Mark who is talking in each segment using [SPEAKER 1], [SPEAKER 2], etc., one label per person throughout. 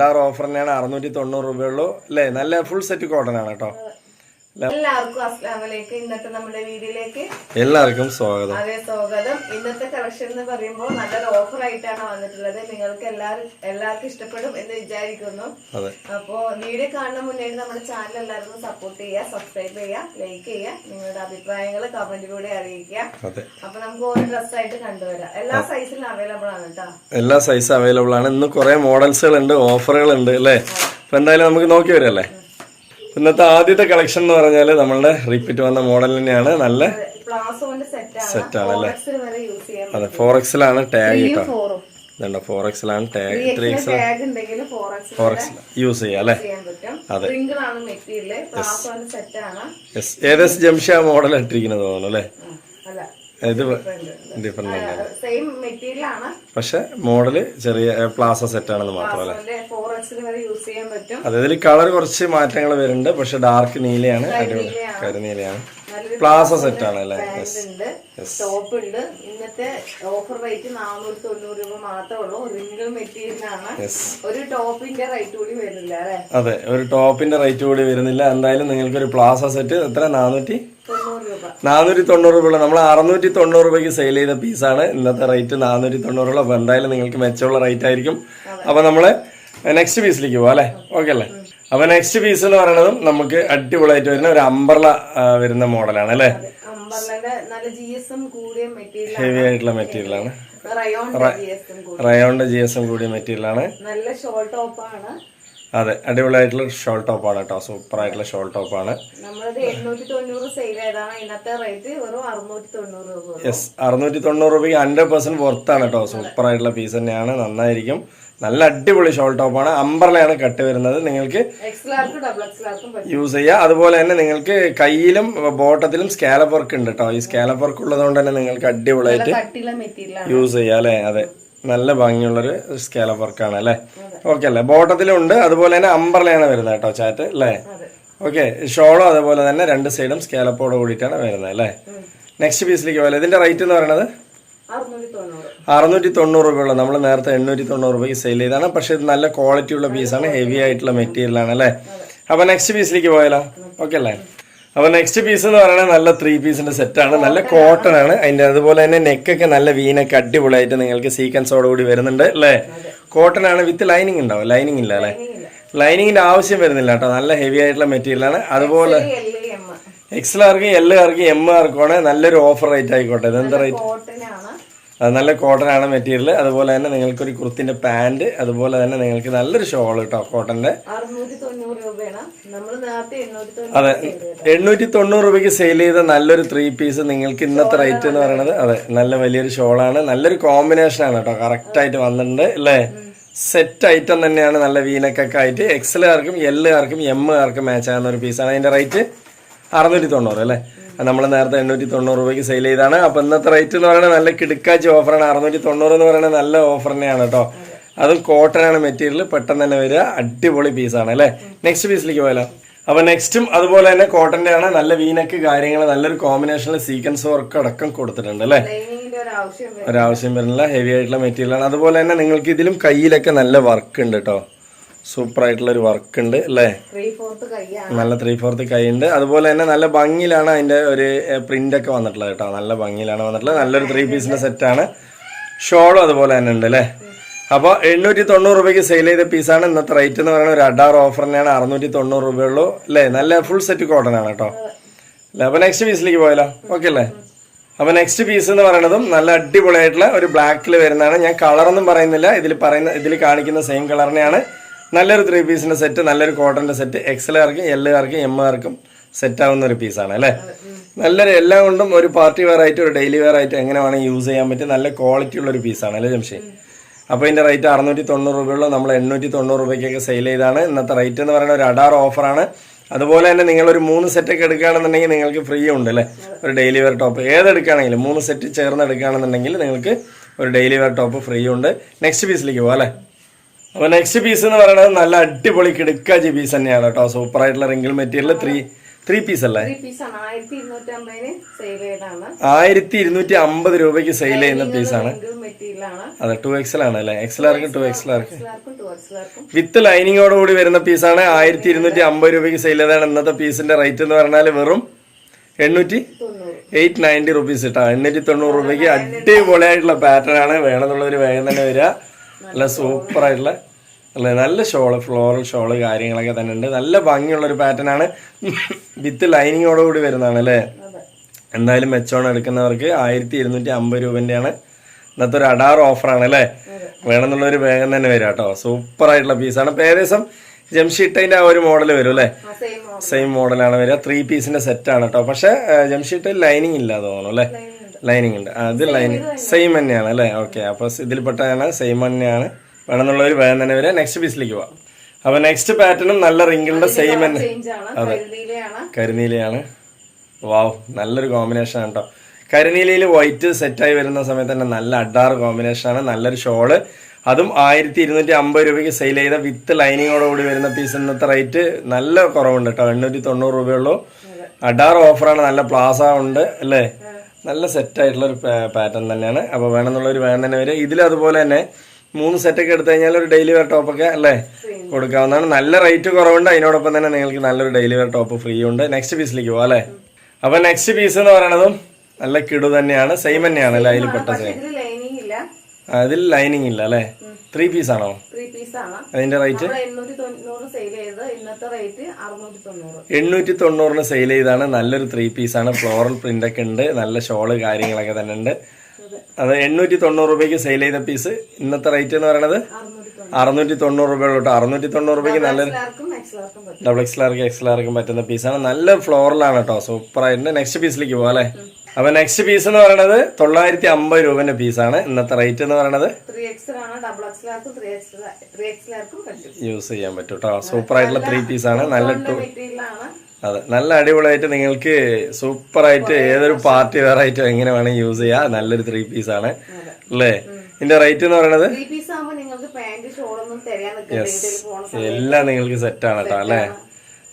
[SPEAKER 1] ഡാർ ഓഫറിനാണ് അറുന്നൂറ്റി തൊണ്ണൂറ് രൂപയുള്ളൂ അല്ലേ? നല്ല ഫുൾ സെറ്റ് കോട്ടൺ ആണ് കേട്ടോ.
[SPEAKER 2] എല്ലാവർക്കും അസ്ലാമലേക്ക് ഇന്നത്തെ നമ്മുടെ വീഡിയോയിലേക്ക്
[SPEAKER 1] എല്ലാവർക്കും സ്വാഗതം.
[SPEAKER 2] അതെ സ്വാഗതം. ഇന്നത്തെ കളക്ഷൻ എന്ന് പറയുമ്പോൾ നല്ലൊരു ഓഫർ ആയിട്ടാണ് വന്നിട്ടുള്ളത്. നിങ്ങൾക്ക് എല്ലാവരും എല്ലാവർക്കും ഇഷ്ടപ്പെടും എന്ന് വിചാരിക്കുന്നു. അപ്പോ വീഡിയോ കാണുന്ന മുന്നേ നമ്മുടെ ചാനൽ എല്ലാവർക്കും സപ്പോർട്ട് ചെയ്യുക സബ്സ്ക്രൈബ് ചെയ്യുക ലൈക്ക് ചെയ്യുക നിങ്ങളുടെ അഭിപ്രായങ്ങൾ കമന്റിലൂടെ അറിയിക്കുക. അപ്പൊ നമുക്ക് ഓരോ ഡ്രസ് ആയിട്ട് കണ്ടുവരാം. എല്ലാ സൈസിലും അവൈലബിൾ ആണ് കേട്ടോ
[SPEAKER 1] എല്ലാ സൈസും അവൈലബിൾ ആണ്. ഇന്ന് കുറെ മോഡൽസുകൾ ഉണ്ട് ഓഫറുകൾ ഉണ്ട് അല്ലേ? അപ്പൊ എന്തായാലും നമുക്ക് നോക്കി വരല്ലേ ഇന്നത്തെ ആദ്യത്തെ കളക്ഷൻ എന്ന് പറഞ്ഞാൽ നമ്മളുടെ റിപ്പീറ്റ് വന്ന മോഡൽ തന്നെയാണ്. നല്ല
[SPEAKER 2] പ്ലാസോന്റെ സെറ്റ് ആണ്.
[SPEAKER 1] ആണല്ലേ
[SPEAKER 2] വരെ യൂസ് ചെയ്യാൻ
[SPEAKER 1] അതെ ഫോർ എക്സിലാണ് ടാഗ് കേട്ടോ ഇതുണ്ട്? Four എക്സിലാണ് tag three X four X use ചെയ്യാം അല്ലേ?
[SPEAKER 2] അതെ.
[SPEAKER 1] യെസ് ഏകദേശം ജംഷ മോഡൽ ഇട്ടിരിക്കുന്നത് തോന്നുന്നു അല്ലേ?
[SPEAKER 2] അല്ല.
[SPEAKER 1] ഇത് ഡിഫറെന്റ് ആണ്
[SPEAKER 2] സെയിം മെറ്റീരിയൽ ആണ്.
[SPEAKER 1] പക്ഷെ മോഡൽ ചെറിയ പ്ലാസ സെറ്റ് ആണെന്ന്
[SPEAKER 2] മാത്രമല്ല
[SPEAKER 1] അതെ ഇതിൽ കളർ കുറച്ച് മാറ്റങ്ങൾ വരുന്നുണ്ട്. പക്ഷെ ഡാർക്ക് നീലയാണ്. അടിപൊളി.
[SPEAKER 2] നീലയാണ്.
[SPEAKER 1] കരിനീലയാണ് പ്ലാസ സെറ്റ് ആണ് അല്ലേ
[SPEAKER 2] ഉണ്ട്. ടോപ്പ് ഉണ്ട്. ഇന്നത്തെ ഓഫർ റേറ്റ് നാനൂറ്റി തൊണ്ണൂറ് രൂപ മാത്രമേ ഉള്ളൂ. റിംഗിൾ
[SPEAKER 1] മെറ്റീരിയലാണ്
[SPEAKER 2] ഒരു ടോപ്പിന്റെ റേറ്റ് കൂടി വരുന്നില്ല
[SPEAKER 1] അതെ ഒരു ടോപ്പിന്റെ റേറ്റ് കൂടി വരുന്നില്ല. എന്തായാലും നിങ്ങൾക്ക് ഒരു പ്ലാസ സെറ്റ് എത്ര? നാനൂറ്റി നാനൂറ്റി തൊണ്ണൂറ് രൂപ. നമ്മൾ അറുന്നൂറ്റി തൊണ്ണൂറ് രൂപയ്ക്ക് സെയിൽ ചെയ്ത പീസാണ് ഇന്നത്തെ റേറ്റ് നാനൂറ്റി തൊണ്ണൂറുള്ള അപ്പോൾ എന്തായാലും നിങ്ങൾക്ക് മെച്ചമുള്ള റേറ്റ് ആയിരിക്കും. അപ്പോൾ നമ്മൾ നെക്സ്റ്റ് പീസിലേക്ക് പോവാം അല്ലേ? ഓക്കെ അല്ലേ? അപ്പോൾ നെക്സ്റ്റ് പീസ് എന്ന് പറയുന്നതും നമുക്ക് അടിപൊളിയായിട്ട് വരുന്ന ഒരു അമ്പർള വരുന്ന മോഡലാണ് അല്ലേ?
[SPEAKER 2] മെറ്റീരിയൽ
[SPEAKER 1] ഹെവി ആയിട്ടുള്ള മെറ്റീരിയലാണ്
[SPEAKER 2] ആണ്.
[SPEAKER 1] റയോണിന്റെ ജി എസ് എം കൂടിയ. മെറ്റീരിയലാണ്
[SPEAKER 2] നല്ല ഷോർട്ട് ടോപ്പാണ്
[SPEAKER 1] അതെ അടിപൊളിയായിട്ടുള്ള ഷോൾ ടോപ്പ് ആണ് കേട്ടോ. സൂപ്പർ ആയിട്ടുള്ള ഷോൾ ടോപ്പാണ്
[SPEAKER 2] ആണ്.
[SPEAKER 1] യെസ് അറുന്നൂറ്റി തൊണ്ണൂറ് രൂപയ്ക്ക് ഹൺഡ്രഡ് പെർസെന്റ് ആണ് കേട്ടോ. സൂപ്പർ ആയിട്ടുള്ള പീസ് തന്നെയാണ്. നന്നായിരിക്കും. നല്ല അടിപൊളി ഷോൾ ടോപ്പാണ് അമ്പർലയാണ് കട്ട് വരുന്നത്. നിങ്ങൾക്ക് യൂസ് ചെയ്യാം. അതുപോലെ തന്നെ നിങ്ങൾക്ക് കയ്യിലും ബോട്ടത്തിലും സ്കാലപ്പ് വർക്ക് ഉണ്ട് കേട്ടോ. ഈ സ്കാലപ്പ് വർക്ക് ഉള്ളതുകൊണ്ട് തന്നെ നിങ്ങൾക്ക് അടിപൊളിയായിട്ട് യൂസ് ചെയ്യാം അല്ലേ? അതെ. നല്ല ഭംഗിയുള്ളൊരു സ്കാലപ്പ് വർക്കാണ് അല്ലേ? ഓക്കെ അല്ലേ? ബോട്ടത്തിലുണ്ട് അതുപോലെ തന്നെ അമ്പർലയാണ് വരുന്നത് കേട്ടോ ചാറ്റ് അല്ലേ? ഓക്കെ ഷോളും അതുപോലെ തന്നെ രണ്ട് സൈഡും സ്കാലപ്പോട് കൂടിയിട്ടാണ് വരുന്നത് അല്ലേ? നെക്സ്റ്റ് പീസിലേക്ക് പോലെ ഇതിന്റെ റേറ്റ് എന്ന് പറയുന്നത്?
[SPEAKER 2] അറുന്നൂറ്റി തൊണ്ണൂറ്
[SPEAKER 1] രൂപ രൂപയുള്ള നമ്മൾ നേരത്തെ എണ്ണൂറ്റി തൊണ്ണൂറ് രൂപയ്ക്ക് സെയിൽ ചെയ്താണ് പക്ഷെ ഇത് നല്ല ക്വാളിറ്റി ഉള്ള പീസാണ് ഹെവി ആയിട്ടുള്ള മെറ്റീരിയൽ ആണ് അല്ലേ? അപ്പൊ നെക്സ്റ്റ് പീസിലേക്ക് പോയാലോ. ഓക്കെ അല്ലേ? അപ്പൊ നെക്സ്റ്റ് പീസ് എന്ന് പറയുന്നത് നല്ല ത്രീ പീസിന്റെ സെറ്റ് ആണ്. നല്ല കോട്ടൺ ആണ്. അതിന്റെ അതുപോലെ തന്നെ നെക്കൊക്കെ നല്ല വീനൊക്കെ അടിപൊളിയായിട്ട് നിങ്ങൾക്ക് സീക്വൻസോട് കൂടി വരുന്നുണ്ട് അല്ലേ? കോട്ടൺ ആണ് വിത്ത് ലൈനിങ് ഉണ്ടാവും. ലൈനിങ് ഇല്ല അല്ലേ? ലൈനിങ്ങിന്റെ ആവശ്യം വരുന്നില്ല കേട്ടോ. നല്ല ഹെവി ആയിട്ടുള്ള മെറ്റീരിയൽ ആണ്. അതുപോലെ എക്സൽ ആർക്കും എൽ ആർക്കും എം ആർക്കും നല്ലൊരു ഓഫർ റേറ്റ് ആയിക്കോട്ടെ. ഇതെന്താ റേറ്റ്
[SPEAKER 2] കോട്ടനാണ്
[SPEAKER 1] അത് നല്ല കോട്ടൺ ആണ് മെറ്റീരിയൽ അതുപോലെ തന്നെ നിങ്ങൾക്ക് ഒരു കുർത്തിന്റെ പാന്റ് അതുപോലെ തന്നെ നിങ്ങൾക്ക് നല്ലൊരു ഷോൾ കേട്ടോ കോട്ടന്റെ. അതെ എണ്ണൂറ്റി തൊണ്ണൂറ് രൂപയ്ക്ക് സെയിൽ ചെയ്ത നല്ലൊരു ത്രീ പീസ് നിങ്ങൾക്ക് ഇന്നത്തെ റേറ്റ് എന്ന് പറയുന്നത് അതെ നല്ല വലിയൊരു ഷോളാണ്. നല്ലൊരു കോമ്പിനേഷൻ ആണ് കേട്ടോ കറക്റ്റ് ആയിട്ട് വന്നിട്ടുണ്ട് അല്ലേ? സെറ്റ് ഐറ്റം തന്നെയാണ് നല്ല വീനക്കൊക്കെ ആയിട്ട്. എക്സലുകാർക്കും എല്ലുകാർക്കും എം ആർക്കും മാച്ച് ആകുന്ന ഒരു പീസാണ് അതിന്റെ റേറ്റ് അറുന്നൂറ്റി തൊണ്ണൂറ് അല്ലേ? നമ്മൾ നേരത്തെ എണ്ണൂറ്റി തൊണ്ണൂറ് രൂപയ്ക്ക് സെയിൽ ചെയ്താണ് അപ്പൊ ഇന്നത്തെ റേറ്റ് എന്ന് പറയുന്നത് നല്ല കിടുക്കാച്ചി ഓഫറാണ് അറുന്നൂറ്റി തൊണ്ണൂറ് എന്ന് പറയുന്നത് നല്ല ഓഫർ തന്നെയാണ് കേട്ടോ. അതും കോട്ടൺ ആണ് മെറ്റീരിയൽ പെട്ടെന്ന് തന്നെ വരിക. അടിപൊളി പീസാണ് അല്ലേ? നെക്സ്റ്റ് പീസിലേക്ക് പോയാലോ. അപ്പൊ നെക്സ്റ്റും അതുപോലെ തന്നെ കോട്ടന്റെ ആണ്. നല്ല വീനക്ക് കാര്യങ്ങൾ നല്ലൊരു കോമ്പിനേഷനിൽ സീക്വൻസ് വർക്ക് അടക്കം കൊടുത്തിട്ടുണ്ട് അല്ലേ? ഒരാവശ്യം വരുന്നില്ല. ഹെവി ആയിട്ടുള്ള മെറ്റീരിയലാണ് അതുപോലെ തന്നെ നിങ്ങൾക്ക് ഇതിലും കയ്യിലൊക്കെ നല്ല വർക്ക് ഉണ്ട് കേട്ടോ. സൂപ്പർ ആയിട്ടുള്ള ഒരു വർക്ക് ഉണ്ട് അല്ലേ നല്ല ത്രീ ഫോർത്ത് ഉണ്ട് അതുപോലെ തന്നെ നല്ല ഭംഗിയിലാണ് അതിന്റെ ഒരു പ്രിന്റ് ഒക്കെ വന്നിട്ടുള്ളത് കേട്ടോ. നല്ല ഭംഗിയിലാണ് വന്നിട്ടുള്ളത്. നല്ലൊരു ത്രീ പീസിന്റെ സെറ്റാണ് ഷോളും അതുപോലെ തന്നെ ഉണ്ട് അല്ലേ? അപ്പോൾ എണ്ണൂറ്റി തൊണ്ണൂറ് രൂപയ്ക്ക് സെയിൽ ചെയ്ത പീസാണ് ഇന്നത്തെ റേറ്റ് എന്ന് പറയുന്നത് ഒരു അഡാർ ഓഫർ തന്നെയാണ്. അറുന്നൂറ്റി തൊണ്ണൂറ് രൂപയുള്ളൂ അല്ലേ? നല്ല ഫുൾ സെറ്റ് കോട്ടൺ ആണ് കേട്ടോ. അല്ലേ? അപ്പോൾ നെക്സ്റ്റ് പീസിലേക്ക് പോയാലോ? ഓക്കെ അല്ലേ? അപ്പോൾ നെക്സ്റ്റ് പീസ് എന്ന് പറയുന്നതും നല്ല അടിപൊളിയായിട്ടുള്ള ഒരു ബ്ലാക്കിൽ വരുന്നതാണ്. ഞാൻ കളർ ഒന്നും പറയുന്നില്ല. ഇതിൽ പറയുന്ന ഇതിൽ കാണിക്കുന്ന സെയിം കളറിനെയാണ് നല്ലൊരു ത്രീ പീസിന്റെ സെറ്റ് നല്ലൊരു കോട്ടന്റെ സെറ്റ് എക്സലുകാർക്കും എല്ലുകാർക്കും എം ആർക്കും സെറ്റ് ആവുന്ന ഒരു പീസാണ് അല്ലേ? നല്ലൊരു എല്ലാം കൊണ്ടും ഒരു പാർട്ടി വെയർ ആയിട്ട് ഒരു ഡെയിലി വെയർ ആയിട്ട് എങ്ങനെ വേണമെങ്കിൽ യൂസ് ചെയ്യാൻ പറ്റും നല്ല ക്വാളിറ്റി ഉള്ള ഒരു പീസാണ് അല്ലേ ജംഷി അപ്പോൾ ഇതിന്റെ റേറ്റ് അറുന്നൂറ്റി തൊണ്ണൂറ് രൂപയുള്ളൂ. നമ്മൾ എണ്ണൂറ്റി തൊണ്ണൂറ് രൂപയ്ക്കൊക്കെ സെയിൽ ചെയ്താണ്. ഇന്നത്തെ റേറ്റ് എന്ന് പറയുന്നത് ഒരു അഡാർ ഓഫറാണ് അതുപോലെ തന്നെ നിങ്ങൾ ഒരു മൂന്ന് സെറ്റ് ഒക്കെ എടുക്കുകയാണെന്നുണ്ടെങ്കിൽ നിങ്ങൾക്ക് ഫ്രീ ഉണ്ട് അല്ലേ? ഒരു ഡെയിലി വെയർ ടോപ്പ് ഏതെടുക്കുകയാണെങ്കിലും മൂന്ന് സെറ്റ് ചേർന്ന് എടുക്കുകയാണെന്നുണ്ടെങ്കിൽ നിങ്ങൾക്ക് ഒരു ഡെയിലി വെയർ ടോപ്പ് ഫ്രീ ഉണ്ട്. നെക്സ്റ്റ് പീസിലേക്ക് പോകാം അല്ലേ? അപ്പോൾ നെക്സ്റ്റ് പീസ് എന്ന് പറയുന്നത് നല്ല അടിപൊളി കിടുക്കാജി പീസ് തന്നെയാണ് കേട്ടോ. സൂപ്പർ ആയിട്ടുള്ള wrinkle material three three piece അല്ലേ?
[SPEAKER 2] ആയിരത്തി ഇരുന്നൂറ്റി
[SPEAKER 1] അമ്പത് രൂപയ്ക്ക് സെയിൽ ചെയ്യുന്ന പീസാണ്
[SPEAKER 2] ആണ്.
[SPEAKER 1] അതെ ടു എക്സൽ ആണ് അല്ലേ? എക്സൽ ആർക്ക് ടു എക്സൽ ആർക്ക്.
[SPEAKER 2] എക്സ്ലാർക്കും ടു എക്സ്ലാർക്കും
[SPEAKER 1] വിത്ത് ലൈനിങ്ങോടുകൂടി വരുന്ന പീസാണ് ആയിരത്തി ഇരുന്നൂറ്റി അമ്പത് രൂപയ്ക്ക് സെയിൽ ചെയ്താണ് ഇന്നത്തെ പീസിന്റെ റേറ്റ് എന്ന് പറഞ്ഞാൽ വെറും എണ്ണൂറ്റി എയ്റ്റ് നയന്റി റുപ്പീസ് ഇട്ടാ. എണ്ണൂറ്റി തൊണ്ണൂറ് രൂപയ്ക്ക് അടിപൊളിയായിട്ടുള്ള പാറ്റേൺ ആണ്. വേണമെന്നുള്ളവർ വേഗം തന്നെ വരിക. നല്ല സൂപ്പർ ആയിട്ടുള്ള അല്ലേ നല്ല ഷോൾ ഫ്ലോറൽ ഷോൾ കാര്യങ്ങളൊക്കെ തന്നെ ഉണ്ട്. നല്ല ഭംഗിയുള്ള ഒരു പാറ്റേൺ ആണ്. വിത്ത് ലൈനിങ്ങോടുകൂടി വരുന്നതാണ് അല്ലേ? എന്തായാലും മെച്ചോൺ എടുക്കുന്നവർക്ക് ആയിരത്തി ഇരുന്നൂറ്റി അമ്പത് രൂപന്റെയാണ് ഇന്നത്തെ ഒരു അഡാർ ഓഫറാണ് അല്ലേ? വേണമെന്നുള്ളൊരു വേഗം തന്നെ വരും കേട്ടോ. സൂപ്പർ ആയിട്ടുള്ള പീസാണ് ഏകദേശം ജംഷീട്ടൈന്റെ ആ ഒരു മോഡൽ വരും അല്ലേ?
[SPEAKER 2] സെയിം
[SPEAKER 1] മോഡലാണ് വരിക. ത്രീ പീസിന്റെ സെറ്റ് ആണ് കേട്ടോ. പക്ഷെ ജംഷീട്ടിൽ ലൈനിങ് ഇല്ല തോന്നുന്നു അല്ലേ? ലൈനിങ് ഉണ്ട് അത് ലൈനിങ് സെയിം തന്നെയാണ് അല്ലേ? ഓക്കെ അപ്പോൾ ഇതിൽപ്പെട്ടതാണ് സെയിം തന്നെയാണ്. വേണമെന്നുള്ളവർ വേഗം തന്നെ വരെ നെക്സ്റ്റ് പീസിലേക്ക് പോവാം. അപ്പോൾ നെക്സ്റ്റ് പാറ്റേണും നല്ല റിങ്കിളിന്റെ സെയിം തന്നെ.
[SPEAKER 2] അതെ.
[SPEAKER 1] കരുനീലയാണ്. വാവ് നല്ലൊരു കോമ്പിനേഷൻ ആണ് കേട്ടോ കരിനീലയിൽ വൈറ്റ് സെറ്റായി വരുന്ന സമയത്ത് തന്നെ നല്ല അഡാർ കോമ്പിനേഷൻ ആണ്. നല്ലൊരു ഷോൾ അതും ആയിരത്തി ഇരുന്നൂറ്റി അമ്പത് രൂപയ്ക്ക് സെയിൽ ചെയ്ത വിത്ത് ലൈനിങ്ങോടുകൂടി വരുന്ന പീസ് ഇന്നത്തെ റേറ്റ് നല്ല കുറവുണ്ട് കേട്ടോ എണ്ണൂറ്റി തൊണ്ണൂറ് രൂപയുള്ളൂ അഡാർ ഓഫറാണ് നല്ല പ്ലാസ ഉണ്ട് അല്ലേ? നല്ല സെറ്റായിട്ടുള്ളൊരു ഒരു പാറ്റേൺ തന്നെയാണ്. അപ്പോൾ വേണമെന്നുള്ളൊരു വേണം തന്നെ വരും ഇതിൽ അതുപോലെ തന്നെ മൂന്ന് സെറ്റൊക്കെ എടുത്തു കഴിഞ്ഞാൽ ഒരു ഡെയിലി വെയർ ടോപ്പൊക്കെ അല്ലേ? കൊടുക്കാവുന്നതാണ്. നല്ല റേറ്റ് കുറവുണ്ട്. അതിനോടൊപ്പം തന്നെ നിങ്ങൾക്ക് നല്ലൊരു ഡെയിലി വെയർ ടോപ്പ് ഫ്രീ ഉണ്ട്. നെക്സ്റ്റ് പീസിലേക്ക് പോവാം അല്ലേ? അപ്പം നെക്സ്റ്റ് പീസ് എന്ന് പറയണതും നല്ല കിടു തന്നെയാണ്. സെയിം തന്നെയാണ് അല്ലേ? അതിൽ പെട്ട സെയിം
[SPEAKER 2] ഇതിൽ ലൈനിങ് ഇല്ല.
[SPEAKER 1] അതിൽ ലൈനിങ് ഇല്ല അല്ലേ? ത്രീ പീസ് ആണോ?
[SPEAKER 2] പീസ്
[SPEAKER 1] അതിന്റെ റേറ്റ്
[SPEAKER 2] എണ്ണൂറ്റി
[SPEAKER 1] തൊണ്ണൂറിന് സെയിൽ ചെയ്താണ്. നല്ലൊരു ത്രീ ആണ്. ഫ്ലോറൽ പ്രിന്റ് ഒക്കെ ഉണ്ട്. നല്ല ഷോൾ കാര്യങ്ങളൊക്കെ തന്നെ ഉണ്ട്. അത്. എണ്ണൂറ്റി തൊണ്ണൂറ് രൂപയ്ക്ക് സെയിൽ ചെയ്ത പീസ് ഇന്നത്തെ റേറ്റ് എന്ന് പറയുന്നത്
[SPEAKER 2] അറുന്നൂറ്റി തൊണ്ണൂറ്
[SPEAKER 1] രൂപയുള്ളൂ അറുന്നൂറ്റി തൊണ്ണൂറ് രൂപയ്ക്ക് നല്ല
[SPEAKER 2] ഡബിൾ എക്സ്ലാർക്കും പറ്റും.
[SPEAKER 1] ഡബിൾ എക്സ്ലാർക്ക് എക്സ്ലാർക്കും പറ്റുന്ന പീസാണ് നല്ല ഫ്ലോറലാണ് കേട്ടോ. സൂപ്പർ ആയിട്ടുണ്ട് നെക്സ്റ്റ് പീസിലേക്ക് പോകാം അല്ലേ? അപ്പൊ നെക്സ്റ്റ് പീസ് എന്ന് പറയുന്നത് തൊള്ളായിരത്തി അമ്പത് രൂപന്റെ പീസാണ് ഇന്നത്തെ റേറ്റ് എന്ന് പറയുന്നത് യൂസ് ചെയ്യാൻ പറ്റും കേട്ടോ സൂപ്പർ ആയിട്ടുള്ള ത്രീ ആണ്. നല്ല ടു അതെ നല്ല അടിപൊളിയായിട്ട് നിങ്ങൾക്ക് സൂപ്പർ ആയിട്ട് ഏതൊരു പാർട്ടി വെയർ ആയിട്ട് എങ്ങനെ വേണമെങ്കിൽ യൂസ് ചെയ്യാ. നല്ലൊരു ത്രീ ആണ്. അല്ലേ? ഇതിന്റെ റേറ്റ് എന്ന് പറയുന്നത്
[SPEAKER 2] പീസ്
[SPEAKER 1] എല്ലാം നിങ്ങൾക്ക് സെറ്റ് ആണ് കേട്ടോ അല്ലേ?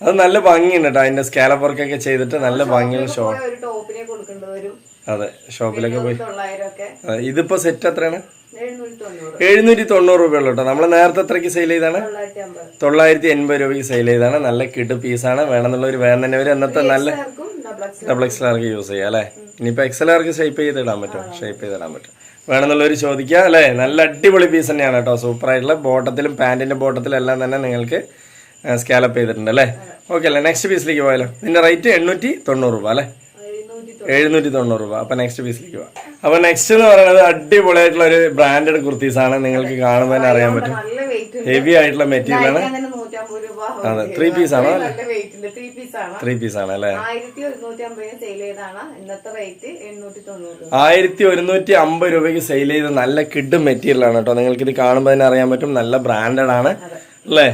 [SPEAKER 1] അത് നല്ല ഭംഗിയുണ്ട് കേട്ടോ അതിന്റെ സ്കാലപ്പ് വർക്കൊക്കെ ചെയ്തിട്ട് നല്ല ഭംഗിയുള്ള ഷോ
[SPEAKER 2] സമയത്ത് ഒരു ടോപ്പിനെ കൊടുക്കേണ്ടി വരും
[SPEAKER 1] അതെ ഷോപ്പിലൊക്കെ പോയി. അതെ, ഇതിപ്പോ സെറ്റ് എത്രയാണ്?
[SPEAKER 2] എഴുന്നൂറ്റി തൊണ്ണൂറ്
[SPEAKER 1] രൂപ ഉള്ളു രൂപയുള്ളൂ കേട്ടോ. നമ്മൾ നേരത്തെ എത്രയ്ക്ക് സെയിൽ ചെയ്താണ്
[SPEAKER 2] തൊള്ളായിരത്തി
[SPEAKER 1] എൺപത് രൂപയ്ക്ക് സെയിൽ ചെയ്താണ് നല്ല കിഡ് പീസാണ് വേണമെന്നുള്ളവർ വേണം തന്നെ. എന്നത്തെ നല്ല
[SPEAKER 2] ഡബിൾ എക്സ്
[SPEAKER 1] ഡബിൾ ആർക്ക് യൂസ് ചെയ്യാം അല്ലേ? ഇനിയിപ്പോൾ എക്സൽ ആർക്ക് ഷേപ്പ് ചെയ്തിടാൻ പറ്റും? ഷേപ്പ് ചെയ്തിടാൻ പറ്റും. വേണമെന്നുള്ളവർ ചോദിക്കുക അല്ലേ? നല്ല അടിപൊളി പീസ് തന്നെയാണ് കേട്ടോ. സൂപ്പർ ആയിട്ടുള്ള ബോട്ടത്തിലും പാന്റിന്റെ ബോട്ടത്തിലും എല്ലാം തന്നെ നിങ്ങൾക്ക് സ്കാലപ്പ് ചെയ്തിട്ടുണ്ട് അല്ലേ? ഓക്കെ അല്ലേ? നെക്സ്റ്റ് പീസിലേക്ക് പോയാലോ. ഇതിന്റെ റേറ്റ് എണ്ണൂറ്റി തൊണ്ണൂറ് രൂപ അല്ലേ?
[SPEAKER 2] എഴുന്നൂറ്റി
[SPEAKER 1] തൊണ്ണൂറ് രൂപ. അപ്പൊ നെക്സ്റ്റ് പീസിലേക്ക് പോവാം അപ്പൊ നെക്സ്റ്റ് എന്ന് പറയുന്നത് അടിപൊളിയായിട്ടുള്ള ഒരു ബ്രാൻഡഡ് കുർത്തീസ് ആണ് നിങ്ങൾക്ക് കാണുമ്പോൾ തന്നെ അറിയാൻ പറ്റും. ഹെവി ആയിട്ടുള്ള മെറ്റീരിയൽ ആണ്. അതെ ത്രീ പീസ് ആണോ?
[SPEAKER 2] ത്രീ പീസ് ആണ്.
[SPEAKER 1] അല്ലേ?
[SPEAKER 2] ആയിരത്തി ഒരുന്നൂറ്റി
[SPEAKER 1] അമ്പത് രൂപയ്ക്ക് സെയിൽ ചെയ്ത നല്ല കിഡ് മെറ്റീരിയൽ ആണ് കേട്ടോ. നിങ്ങൾക്ക് ഇത് കാണുമ്പോൾ തന്നെ അറിയാൻ പറ്റും. നല്ല ബ്രാൻഡഡ് ആണ്. അല്ലേ?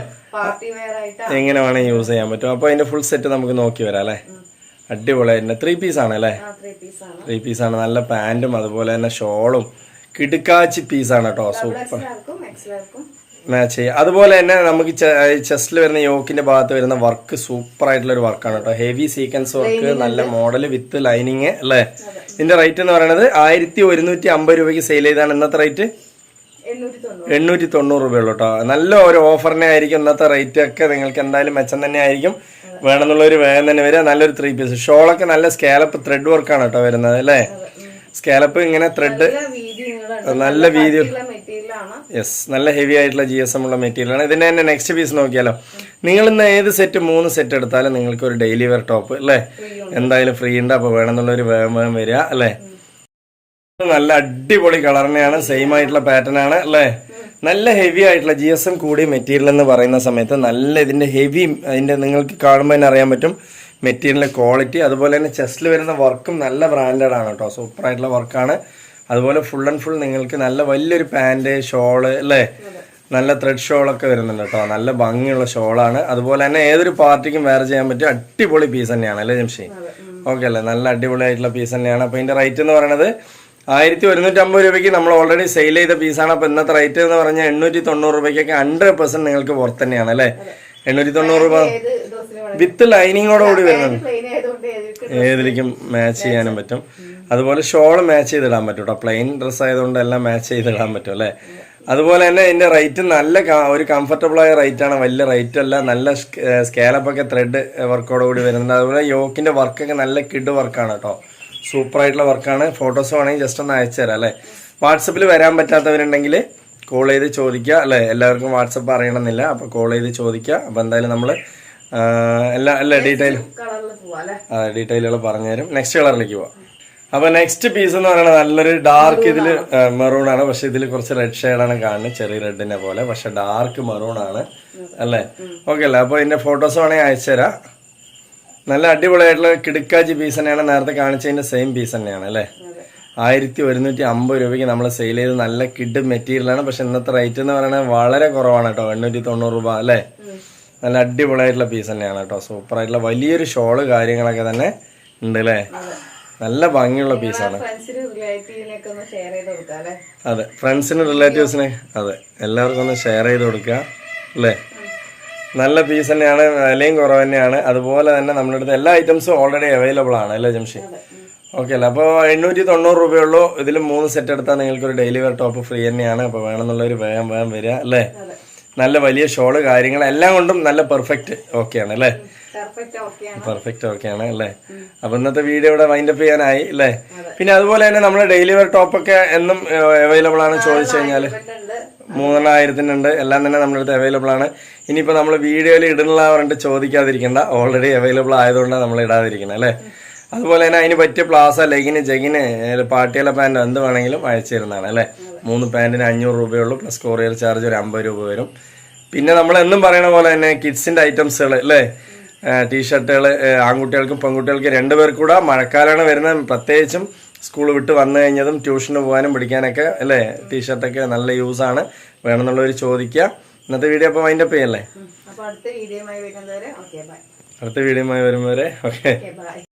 [SPEAKER 1] എങ്ങനെ വേണമെങ്കിൽ യൂസ് ചെയ്യാൻ പറ്റും. അപ്പൊ അതിന്റെ ഫുൾ സെറ്റ് നമുക്ക് നോക്കി വരാം അല്ലേ? അടിപൊളിയായിട്ട് ത്രീ പീസ് ആണ് അല്ലേ?
[SPEAKER 2] ത്രീ പീസ് ആണ്.
[SPEAKER 1] പീസ് നല്ല പാന്റും അതുപോലെ തന്നെ ഷോളും. കിടുക്കാച്ചി ആണ് കേട്ടോ സൂപ്പർ മാച്ച് ചെയ്യുക അതുപോലെ തന്നെ നമുക്ക് ചെസ്റ്റിൽ വരുന്ന യോക്കിന്റെ ഭാഗത്ത് വരുന്ന വർക്ക് സൂപ്പർ ആയിട്ടുള്ള ഒരു വർക്കാണ് കേട്ടോ ഹെവി സീക്വൻസ് വർക്ക് നല്ല മോഡൽ വിത്ത് ലൈനിങ് അല്ലേ? ഇതിന്റെ റേറ്റ് എന്ന് പറയുന്നത് ആയിരത്തി ഒരുന്നൂറ്റി അമ്പത് രൂപയ്ക്ക് സെയിൽ ചെയ്താണ് ഇന്നത്തെ റേറ്റ്
[SPEAKER 2] എണ്ണൂറ്റി തൊണ്ണൂറ്
[SPEAKER 1] രൂപയുള്ളൂ കേട്ടോ നല്ല ഒരു ഓഫറിനെ ആയിരിക്കും ഇന്നത്തെ റേറ്റ് ഒക്കെ നിങ്ങൾക്ക് എന്തായാലും മെച്ചം തന്നെ ആയിരിക്കും. വേണമെന്നുള്ളൊരു വേഗം തന്നെ വരിക. നല്ലൊരു ത്രീ പീസ് ഷോളൊക്കെ നല്ല സ്കാലപ്പ് ത്രെഡ് വർക്കാണ് കേട്ടോ വരുന്നത് അല്ലേ? സ്കാലപ്പ് ഇങ്ങനെ ത്രെഡ്
[SPEAKER 2] നല്ല വീതി
[SPEAKER 1] യെസ് നല്ല ഹെവി ആയിട്ടുള്ള ജി എസ് എം ഉള്ള മെറ്റീരിയൽ ആണ്. ഇതിന്റെ തന്നെ നെക്സ്റ്റ് പീസ് നോക്കിയാലോ. നിങ്ങൾ ഇന്ന് ഏത് സെറ്റ് മൂന്ന് സെറ്റ് എടുത്താലും നിങ്ങൾക്ക് ഒരു ഡെയിലി വെയർ ടോപ്പ് അല്ലേ? എന്തായാലും ഫ്രീ ഉണ്ട്. അപ്പോൾ വേണമെന്നുള്ളൊരു വേഗം വേഗം വരിക അല്ലേ? നല്ല അടിപൊളി കളർ തന്നെയാണ് സെയിം ആയിട്ടുള്ള പാറ്റേൺ ആണ് അല്ലേ? നല്ല ഹെവി ആയിട്ടുള്ള ജി എസ് എം കൂടിയ മെറ്റീരിയൽ എന്ന് പറയുന്ന സമയത്ത് നല്ല ഇതിന്റെ ഹെവി അതിന്റെ നിങ്ങൾക്ക് കാണുമ്പോൾ തന്നെ അറിയാൻ പറ്റും മെറ്റീരിയലിന്റെ ക്വാളിറ്റി അതുപോലെ തന്നെ ചെസ്റ്റിൽ വരുന്ന വർക്കും നല്ല ബ്രാൻഡഡ് ആണ് കേട്ടോ സൂപ്പർ ആയിട്ടുള്ള വർക്കാണ് അതുപോലെ ഫുൾ ആൻഡ് ഫുൾ നിങ്ങൾക്ക് നല്ല വലിയൊരു പാന്റ് ഷോൾ അല്ലേ? നല്ല ത്രെഡ് ഷോളൊക്കെ വരുന്നുണ്ട് കേട്ടോ നല്ല ഭംഗിയുള്ള ഷോളാണ് അതുപോലെ തന്നെ ഏതൊരു പാർട്ടിക്കും വേറെ ചെയ്യാൻ പറ്റിയ അടിപൊളി പീസ് തന്നെയാണ് അല്ലേ ജംഷി ഓക്കെ അല്ലേ? നല്ല അടിപൊളി അടിപൊളിയായിട്ടുള്ള പീസ് തന്നെയാണ്. അപ്പോൾ ഇതിന്റെ റേറ്റ് എന്ന് പറയുന്നത് ആയിരത്തി ഒരുന്നൂറ്റി അമ്പത് രൂപയ്ക്ക് നമ്മൾ ഓൾറെഡി സെയിൽ ചെയ്ത പീസാണ് അപ്പോൾ ഇന്നത്തെ റേറ്റ് എന്ന് പറഞ്ഞാൽ എണ്ണൂറ്റി തൊണ്ണൂറ് രൂപയ്ക്കൊക്കെ ഹൺഡ്രഡ് പെർസെന്റ് നിങ്ങൾക്ക് പുറത്ത് തന്നെയാണ് അല്ലേ? എണ്ണൂറ്റി തൊണ്ണൂറ് രൂപ വിത്ത് ലൈനിങ്ങോട് കൂടി വരുന്നുണ്ട്. ഏതിലേക്കും മാച്ച് ചെയ്യാനും പറ്റും. അതുപോലെ ഷോൾ മാച്ച് ചെയ്തിടാൻ പറ്റും കേട്ടോ പ്ലെയിൻ ഡ്രസ്സ് ആയതുകൊണ്ട് എല്ലാം മാച്ച് ചെയ്തിടാൻ പറ്റും അല്ലേ? അതുപോലെ തന്നെ ഇതിന്റെ റേറ്റ് നല്ല ഒരു കംഫർട്ടബിൾ ആയ റേറ്റ് ആണ്. വലിയ റേറ്റ് അല്ല. നല്ല സ്കേലപ്പൊക്കെ ത്രെഡ് വർക്കോട് കൂടി വരുന്നുണ്ട്. അതുപോലെ യോക്കിന്റെ വർക്കൊക്കെ നല്ല കിഡ് വർക്കാണ് കേട്ടോ സൂപ്പർ ആയിട്ടുള്ള വർക്കാണ്. ഫോട്ടോസ് വേണമെങ്കിൽ ജസ്റ്റ് ഒന്ന് അയച്ചു തരാം അല്ലേ? വാട്സപ്പിൽ വരാൻ പറ്റാത്തവരുണ്ടെങ്കിൽ കോൾ ചെയ്ത് ചോദിക്കുക അല്ലേ? എല്ലാവർക്കും വാട്സപ്പ് അറിയണമെന്നില്ല അപ്പോൾ കോൾ ചെയ്ത് ചോദിക്കുക. അപ്പോൾ എന്തായാലും നമ്മൾ എല്ലാ എല്ലാ ഡീറ്റെയിൽ
[SPEAKER 2] അല്ലെ?
[SPEAKER 1] ഡീറ്റെയിലുകൾ പറഞ്ഞുതരും നെക്സ്റ്റ് കളറിലേക്ക് പോവാം. അപ്പൊ നെക്സ്റ്റ് പീസ് എന്ന് പറയുന്നത് നല്ലൊരു ഡാർക്ക് ഇതിൽ മെറൂൺ ആണ്. പക്ഷെ ഇതിൽ കുറച്ച് റെഡ് ഷെയ്ഡാണ് കാണുന്നത് ചെറിയ റെഡിനെ പോലെ. പക്ഷെ ഡാർക്ക് മെറൂൺ ആണ് അല്ലേ? ഓക്കെ അല്ലേ? അപ്പോൾ ഇതിന്റെ ഫോട്ടോസ് വേണമെങ്കിൽ അയച്ചുതരാം നല്ല അടിപൊളിയായിട്ടുള്ള കിടുക്കാജി പീസ് തന്നെയാണ് നേരത്തെ കാണിച്ചതിന്റെ സെയിം പീസ് തന്നെയാണ് അല്ലേ? ആയിരത്തി ഒരുന്നൂറ്റി അമ്പത് രൂപയ്ക്ക് നമ്മൾ സെയിൽ ചെയ്ത് നല്ല കിഡ് മെറ്റീരിയലാണ് പക്ഷെ ഇന്നത്തെ റേറ്റ് എന്ന് പറയുന്നത് വളരെ കുറവാണ് കേട്ടോ എണ്ണൂറ്റി തൊണ്ണൂറ് രൂപ അല്ലേ? നല്ല അടിപൊളിയായിട്ടുള്ള പീസ് തന്നെയാണ് കേട്ടോ. സൂപ്പർ ആയിട്ടുള്ള വലിയൊരു ഷോൾ കാര്യങ്ങളൊക്കെ തന്നെ ഉണ്ട് അല്ലേ? നല്ല ഭംഗിയുള്ള പീസാണ് അതെ. ഫ്രണ്ട്സിന് റിലേറ്റീവ്സിന് അതെ. എല്ലാവർക്കും ഒന്ന് ഷെയർ ചെയ്ത് കൊടുക്കുക അല്ലേ? നല്ല പീസ് തന്നെയാണ് വിലയും കുറവ് തന്നെയാണ്. അതുപോലെ തന്നെ നമ്മുടെ അടുത്ത് എല്ലാ ഐറ്റംസും ഓൾറെഡി അവൈലബിൾ ആണ് അല്ലേ ജംഷി? ഓക്കെ അല്ല? അപ്പോൾ എണ്ണൂറ്റി തൊണ്ണൂറ് രൂപയുള്ളൂ ഇതിൽ മൂന്ന് സെറ്റ് എടുത്താൽ നിങ്ങൾക്ക് ഒരു ഡെയിലി വെയർ ടോപ്പ് ഫ്രീ തന്നെയാണ്. അപ്പോൾ വേണമെന്നുള്ളവർ വേഗം വേഗം വരിക അല്ലേ? നല്ല വലിയ ഷോൾ കാര്യങ്ങൾ എല്ലാം കൊണ്ടും നല്ല പെർഫെക്റ്റ് ഓക്കെയാണ് അല്ലേ?
[SPEAKER 2] പെർഫെക്റ്റ് ഓക്കെയാണ്
[SPEAKER 1] അല്ലേ? അപ്പൊ ഇന്നത്തെ വീഡിയോ ഇവിടെ വൈൻഡപ്പ് ചെയ്യാനായി അല്ലേ? പിന്നെ അതുപോലെ തന്നെ നമ്മുടെ ഡെയിലി വെയർ ടോപ്പൊക്കെ എന്നും അവൈലബിൾ ആണ് ചോദിച്ചു കഴിഞ്ഞാൽ മൂന്നെണ്ണായിരത്തിനുണ്ട് എല്ലാം തന്നെ നമ്മുടെ അടുത്ത് അവൈലബിൾ ആണ്. ഇനിയിപ്പോൾ നമ്മൾ വീഡിയോയിൽ ഇടുന്നില്ല പറഞ്ഞിട്ട് ചോദിക്കാതിരിക്കണ്ട. ഓൾറെഡി അവൈലബിൾ ആയതുകൊണ്ടാണ് നമ്മൾ ഇടാതിരിക്കുന്നത് അല്ലേ? അതുപോലെ തന്നെ അതിന് പറ്റിയ പ്ലാസ ലെഗിന് ജഗിന് പാട്ടിയല പാന്റ് എന്ത് വേണമെങ്കിലും അയച്ചു തരുന്നതാണ് അല്ലേ? മൂന്ന് പാന്റിന് അഞ്ഞൂറ് രൂപയുള്ളൂ പ്ലസ് കൊറിയർ ചാർജ് ഒരു അമ്പത് രൂപ വരും. പിന്നെ നമ്മൾ എന്നും പറയുന്ന പോലെ തന്നെ കിഡ്സിന്റെ ഐറ്റംസുകൾ അല്ലേ? ടീഷർട്ടുകൾ ആൺകുട്ടികൾക്കും പെൺകുട്ടികൾക്കും രണ്ടുപേർക്കൂടെ കൂടെ മഴക്കാലമാണ് വരുന്നത്. പ്രത്യേകിച്ചും സ്കൂൾ വിട്ട് വന്നു കഴിഞ്ഞതും ട്യൂഷന് പോകാനും പഠിക്കാനൊക്കെ അല്ലേ? ടീഷർട്ടൊക്കെ നല്ല യൂസാണ്. വേണമെന്നുള്ളവർ ചോദിക്കുക. ഇന്നത്തെ വീഡിയോ അപ്പോൾ വൈൻഡപ്പ് ചെയ്യല്ലേ?
[SPEAKER 2] അടുത്ത വീഡിയോയുമായി വരുന്നവരെ ഓക്കെ